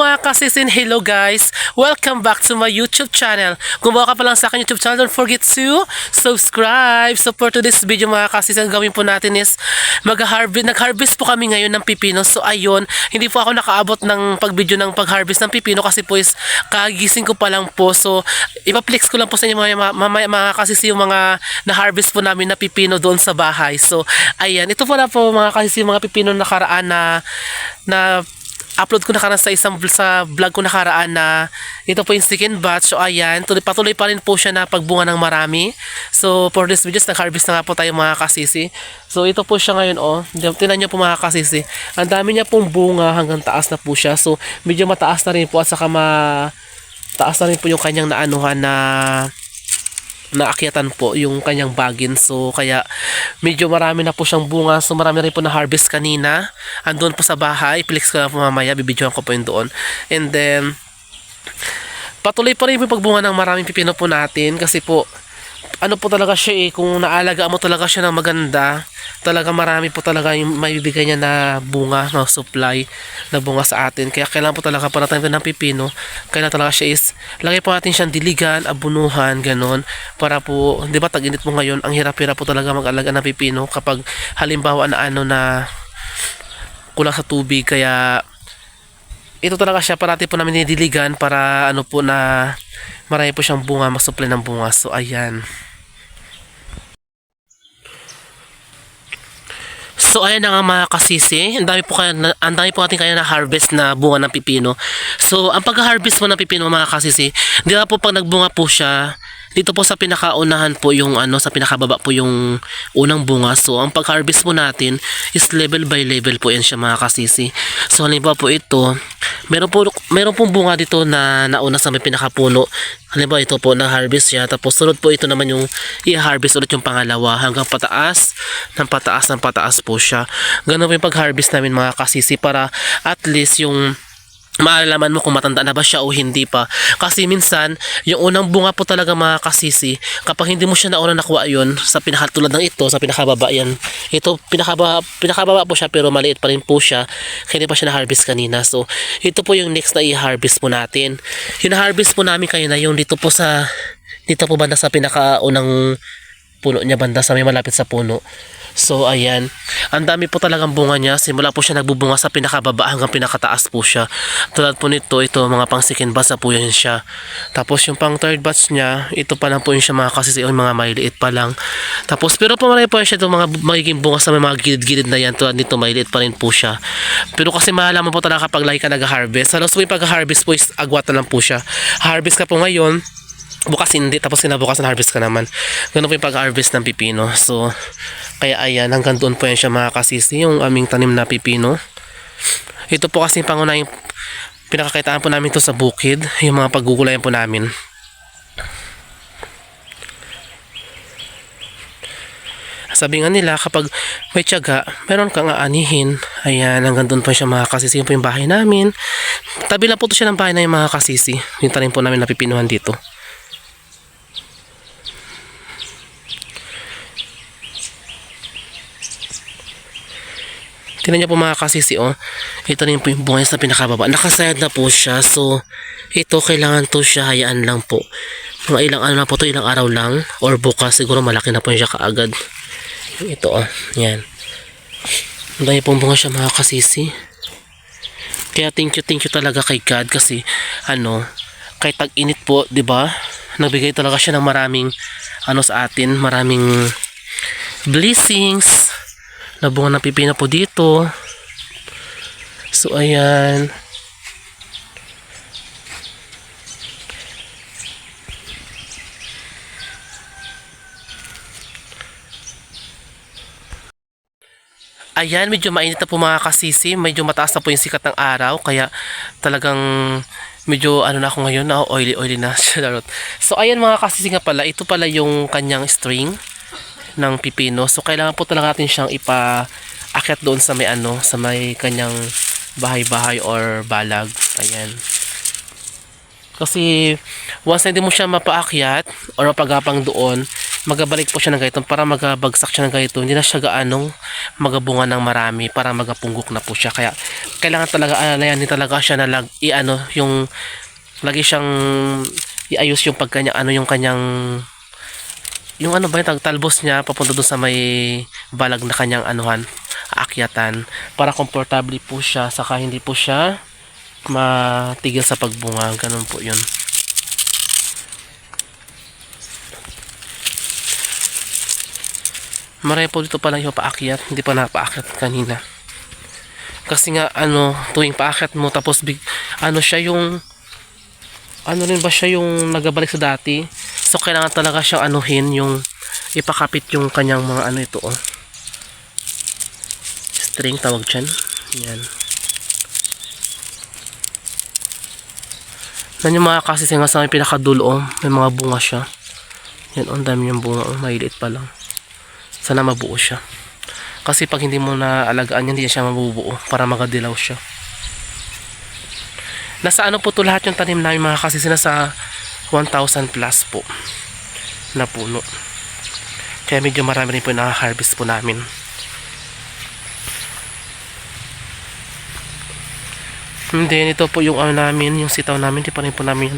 Mga kasisin, hello guys! Welcome back to my YouTube channel. Kung bago ka pa lang sa akin YouTube channel, don't forget to subscribe. So for today's video mga kasisin, gawin po natin is mag-harvest, nag-harvest po kami ngayon ng pipino. So ayun, hindi po ako nakaabot ng pag-video ng pag-harvest ng pipino kasi po is kagising ko pa lang po. So ipaplex ko lang po sa inyo mga, mga, mga kasisi yung mga na-harvest po namin na pipino doon sa bahay. So ayan, ito po na po mga kasisi yung mga pipino nakaraan na na upload ko nakaraan sa isang sa vlog ko nakaraan na ito po yung second batch. So ayan, tuloy, patuloy pa rin po siya na pagbunga ng marami. So for this videos, nag-harvest na nga po tayo mga kasisi. So ito po siya ngayon oh. Tingnan niyo po mga kasisi. Ang dami niya pong bunga hanggang taas na po siya. So medyo mataas na rin po at saka ma taas na rin po yung kanyang naanuhan na naakyatan po yung kanyang bagin. So, kaya medyo marami na po siyang bunga. So, marami rin po na harvest kanina. Andun po sa bahay. Pilix ko na po mamaya. Bibidyohan ko po yun doon. And then, patuloy pa rin po yung pagbunga ng maraming pipino po natin. Kasi po, ano po talaga siya eh, kung naalagaan mo talaga siya ng maganda, talaga marami po talaga yung maibibigay niya na bunga, no, supply na bunga sa atin. Kaya kailangan po talaga para tayo ng pipino, kailangan talaga siya is, lagay po natin siyang diligan, abunuhan, ganon, para po, di ba tag-init mo ngayon, ang hirap-hirap po talaga mag-alaga ng pipino kapag halimbawa na ano na kulang sa tubig, kaya ito talaga siya parati po namin nidiligan para ano po na marami po siyang bunga, masupply ng bunga. So, ayan. So ayan na nga mga kasisi, ang dami po kaya ang dami po natin kaya na harvest na bunga ng pipino. So ang pag-harvest po ng pipino mga kasisi, di ba po pag nagbunga po siya, dito po sa pinakaunahan po yung ano sa pinakababa po yung unang bunga. So ang pag-harvest po natin is level by level po yan siya mga kasisi. So halimbawa po ito, meron po meron pong bunga dito na nauna sa may pinakapuno. Halimbawa ito po na harvest siya tapos sunod po ito naman yung i-harvest ulit yung pangalawa hanggang pataas ng pataas ng pataas po siya. Ganun po yung pag-harvest namin mga kasisi para at least yung malalaman mo kung matanda na ba siya o hindi pa. Kasi minsan, yung unang bunga po talaga mga kasisi, kapag hindi mo siya nauna nakuha yun, sa pinakatulad ng ito, sa pinakababa yan, ito, pinakababa, pinakababa po siya pero maliit pa rin po siya, hindi pa siya na-harvest kanina. So, ito po yung next na i-harvest po natin. Yung na-harvest po namin kanina, yung dito po sa, dito po banda sa pinakaunang puno niya banda sa may malapit sa puno. So ayan, ang dami po talagang bunga niya. Simula po siya nagbubunga sa pinakababa hanggang pinakataas po siya. Tulad po nito, ito mga pang second batch na po yan siya. Tapos yung pang third batch niya, ito pa lang po yun siya mga kasi yung mga maliliit pa lang. Tapos pero po marami po siya itong mga magiging bunga sa mga gilid-gilid na yan. Tulad nito, maliliit pa rin po siya. Pero kasi malalaman po talaga kapag lagi ka nag-harvest. Halos po yung pag-harvest po is agwat na lang po siya. Harvest ka po ngayon, bukas hindi tapos kinabukasan harvest ka naman. Ganun po yung pag-harvest ng pipino. So kaya ayan hanggang doon po yan siya mga kasisi yung aming tanim na pipino. Ito po kasi yung pangunahing pinakakitaan po namin to sa bukid yung mga paggugulayan po namin. Sabi nga nila kapag may tiyaga meron kang aanihin. Ayan hanggang doon po siya mga kasisi yun po yung bahay namin. Tabi lang po to siya ng bahay na yung mga kasisi yung tanim po namin napipinuhan dito Tingnan niyo po mga kasisi oh. Ito rin po yung bunga sa pinakababa. Nakasayad na po siya. So, ito kailangan to siya hayaan lang po. Mga ilang ano na po to, ilang araw lang. Or bukas, siguro malaki na po siya kaagad. Ito oh. Yan. Ang dami pong bunga siya mga kasisi. Kaya thank you, thank you talaga kay God kasi ano, kahit tag-init po, 'di ba? Nagbigay talaga siya ng maraming ano sa atin, maraming blessings na bunga ng pipino po dito. So, ayan. Ayan, medyo mainit na po mga kasisi. Medyo mataas na po yung sikat ng araw. Kaya talagang medyo ano na ako ngayon na oily oily na so ayan mga kasisi nga pala ito pala yung kanyang string ng pipino. So kailangan po talaga natin siyang ipaakyat doon sa may ano, sa may kanyang bahay-bahay or balag. Ayan. Kasi once na hindi mo siya mapaakyat or mapagapang doon, magabalik po siya ng ganito para magabagsak siya ng ganito hindi na siya gaanong magabunga ng marami para magapunggok na po siya kaya kailangan talaga alayanin talaga siya na lag, i-ano yung lagi siyang iayos yung pagkanya ano yung kanyang yung ano ba yung tag- talbos niya papunta doon sa may balag na kanyang anuhan aakyatan para komportable po siya saka hindi po siya matigil sa pagbunga ganun po yun Marami po dito pala yung paakyat, hindi pa napaakyat kanina. Kasi nga ano, tuwing paakyat mo tapos big, ano siya yung ano rin ba siya yung nagabalik sa dati. So kailangan talaga siyang anuhin yung ipakapit yung kanyang mga ano ito oh. String tawag dyan. Yan. Yan yung mga kasi nga sa pinakadulo oh, may mga bunga siya. Yan, oh, dami yung bunga oh, maliit pa lang sana mabuo siya kasi pag hindi mo na alagaan yan, hindi siya mabubuo para magadilaw siya nasa ano po to lahat yung tanim namin mga kasi nasa 1,000 plus po na puno kaya medyo marami rin po yung harvest po namin Hindi, ito po yung ano namin, yung sitaw namin, di pa rin po namin.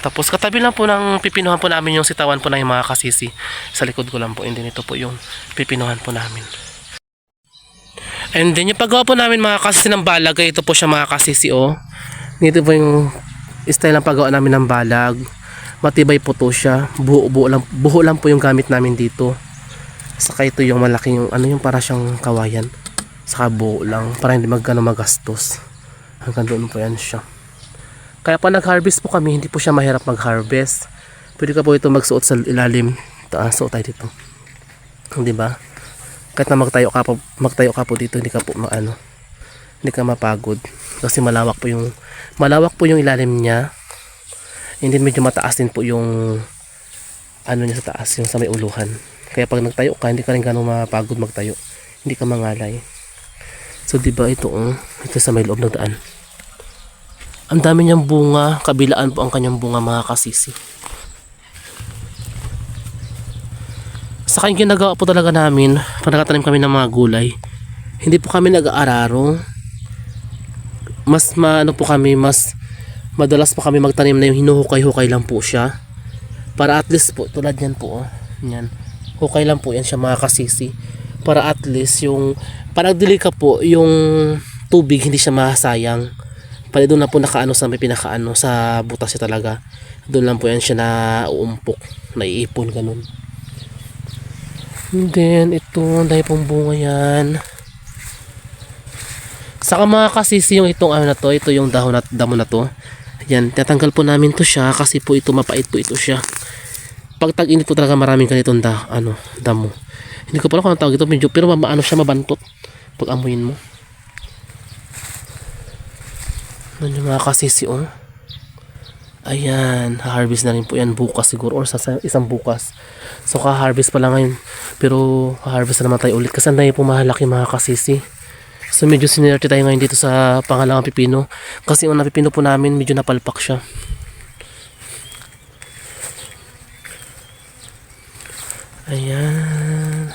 Tapos katabi lang po ng pipinuhan po namin yung sitawan po na yung mga kasisi. Sa likod ko lang po, and then ito po yung pipinuhan po namin. And then yung paggawa po namin mga kasisi ng balag, ito po siya mga kasisi oh. Dito po yung style ng paggawa namin ng balag. Matibay po to siya. Buo, buo, lang, buo lang po yung gamit namin dito. Saka ito yung malaking, ano yung para siyang kawayan. Saka buo lang, para hindi magkano magastos. Hanggang doon po yan siya. Kaya pa nag-harvest po kami, hindi po siya mahirap mag-harvest. Pwede ka po ito magsuot sa ilalim. Taas, suot tayo dito. Di ba? Kahit na magtayo ka po, magtayo ka po dito, hindi ka po maano. Hindi ka mapagod. Kasi malawak po yung malawak po yung ilalim niya. And then medyo mataas din po yung ano niya sa taas, yung sa may uluhan. Kaya pag nagtayo ka, hindi ka rin ganun mapagod magtayo. Hindi ka mangalay. So, di ba ito, oh, ito sa may loob ng daan. Ang dami niyang bunga, kabilaan po ang kanyang bunga mga kasisi. Sa kanyang ginagawa po talaga namin, pag nakatanim kami ng mga gulay, hindi po kami nag-aararo. Mas maano po kami, mas madalas po kami magtanim na yung hinuhukay-hukay lang po siya. Para at least po, tulad yan po, oh. Yan. Hukay lang po yan siya mga kasisi. Para at least yung, parang dili ka po, yung tubig hindi siya masayang. Pwede doon na po nakaano sa may pinakaano sa butas niya talaga. Doon lang po yan siya na uumpok, naiipon ganun. And then ito, dahil pong bunga yan. Saka mga kasisi yung itong ano na to, ito yung dahon at damo na to. Yan, tatanggal po namin to siya kasi po ito mapait po ito siya. Pag tag-init po talaga maraming ganitong da, ano, damo. Hindi ko pala kung ano tawag ito, medyo, pero maano siya mabantot pag amuyin mo. Ano yung mga kasisi oh. Ayan, harvest na rin po yan bukas siguro or sa sa isang bukas. So ka-harvest pa lang ngayon. Pero harvest na naman tayo ulit kasi na po mahalaki mga kasisi. So medyo sinerte tayo ngayon dito sa pangalawang pipino. Kasi yung pipino po namin medyo napalpak siya. Ayan.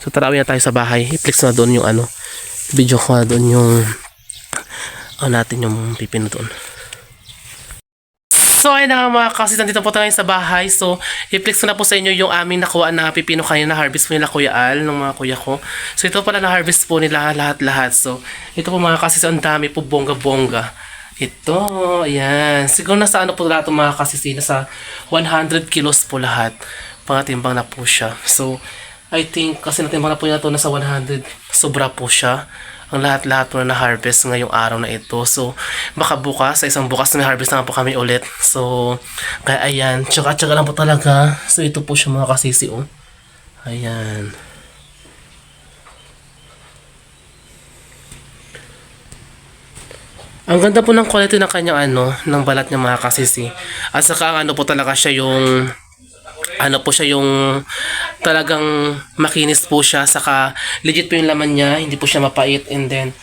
So tarawin na tayo sa bahay. I-flex na doon yung ano. Video ko na doon yung ano natin yung pipino doon. So ayun nga mga kasi nandito po tayo sa bahay. So i-flex ko na po sa inyo yung aming nakuha na pipino kanina na harvest po nila Kuya Al ng mga kuya ko. So ito pala na harvest po nila lahat-lahat. So ito po mga kasi ang dami po bongga-bongga. Ito, ayan. Siguro nasa ano po lahat mga kasisi, nasa 100 kilos po lahat. Pangatimbang na po siya. So, I think, kasi natimbang na po niya ito, nasa 100. Sobra po siya. Ang lahat-lahat po na na-harvest ngayong araw na ito. So, baka bukas, sa isang bukas na may harvest na po kami ulit. So, kaya ayan, tsaka-tsaka lang po talaga. So, ito po siya mga kasisi, oh. Ayan. Ang ganda po ng quality ng kanyang ano, ng balat niya mga kasisi. At saka ano po talaga siya yung ano po siya yung talagang makinis po siya saka legit po yung laman niya hindi po siya mapait and then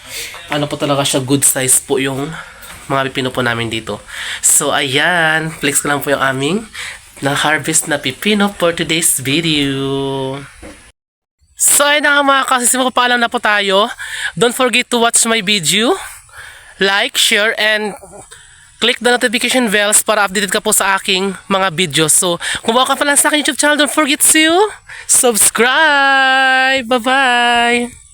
ano po talaga siya good size po yung mga pipino po namin dito. So, ayan. Flex ko lang po yung aming na-harvest na pipino for today's video. So, ayun na nga mga kasisi, magpapaalam na po tayo. Don't forget to watch my video. Like, share, and click the notification bells para updated ka po sa aking mga videos. So, kung bago ka pa lang sa aking YouTube channel, don't forget to subscribe. Bye-bye!